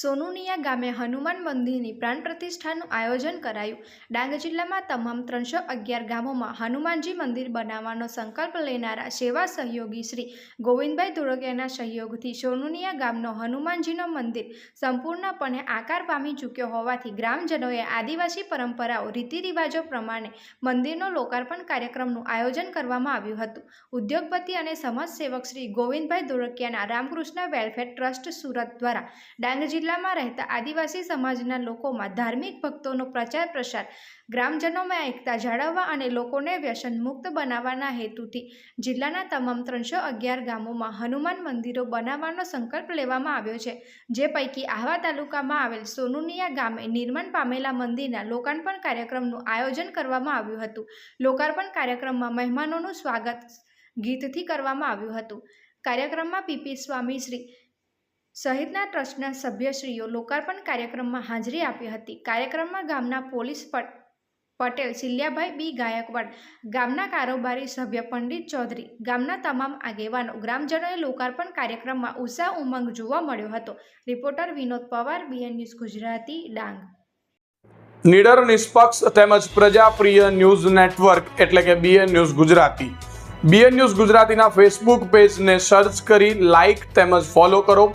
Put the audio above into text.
સોનુનિયા ગામે હનુમાન મંદિરની પ્રાણ પ્રતિષ્ઠાનું આયોજન કરાયું. ડાંગ જિલ્લામાં તમામ ત્રણસો અગિયાર ગામોમાં હનુમાનજી મંદિર બનાવવાનો સંકલ્પ લેનારા સેવા સહયોગી શ્રી ગોવિંદભાઈ ધોળકિયાના સહયોગથી સોનુનિયા ગામનો હનુમાનજીનો મંદિર સંપૂર્ણપણે આકાર પામી ચૂક્યો હોવાથી ગ્રામજનોએ આદિવાસી પરંપરાઓ, રીતિરિવાજો પ્રમાણે મંદિરનો લોકાર્પણ કાર્યક્રમનું આયોજન કરવામાં આવ્યું હતું. ઉદ્યોગપતિ અને સમાજસેવક શ્રી ગોવિંદભાઈ ધોળકિયાના રામકૃષ્ણ વેલફેર ટ્રસ્ટ સુરત દ્વારા ડાંગ જિલ્લામાં રહેતા આદિવાસી સમાજના લોકોમાં ધાર્મિક ભક્તોનો પ્રચાર પ્રસાર, ગ્રામજનોમાં એકતા જાળવવા અને લોકોને વ્યસન મુક્ત બનાવવાના હેતુથી જિલ્લાના તમામ ત્રણસો અગિયાર ગામોમાં હનુમાન મંદિરો બનાવવાનો સંકલ્પ લેવામાં આવ્યો છે, જે પૈકી આહવા તાલુકામાં આવેલ સોનુનિયા ગામે નિર્માણ પામેલા મંદિરના લોકાર્પણ કાર્યક્રમનું આયોજન કરવામાં આવ્યું હતું. લોકાર્પણ કાર્યક્રમમાં મહેમાનોનું સ્વાગત ગીતથી કરવામાં આવ્યું હતું. કાર્યક્રમમાં પીપી સ્વામી શ્રી સહિતના ટ્રસ્ટના સભ્યશ્રીઓ લોકાર્પણ કાર્યક્રમમાં હાજરી આપી હતી. કાર્યક્રમમાં ગામના પોલીસ પટેલ સિલ્યાભાઈ બી. ગાયકવાડ, ગામના કારોબારી સભ્ય પંડિત ચૌધરી, ગામના તમામ આગેવાનો, ગ્રામજનોએ લોકાર્પણ કાર્યક્રમમાં ઉત્સાહ ઉમંગ જોવા મળ્યો હતો. Reporter Vinod Pawar, BN news Gujarati, Dang. નિડર, નિષ્પક્ષ તેમજ પ્રજાપ્રિય ન્યૂઝ નેટવર્ક એટલે કે BN news Gujarati. BN news ગુજરાતીના ફેસબુક પેજને સર્ચ કરી લાઇક તેમજ ફોલો કરો.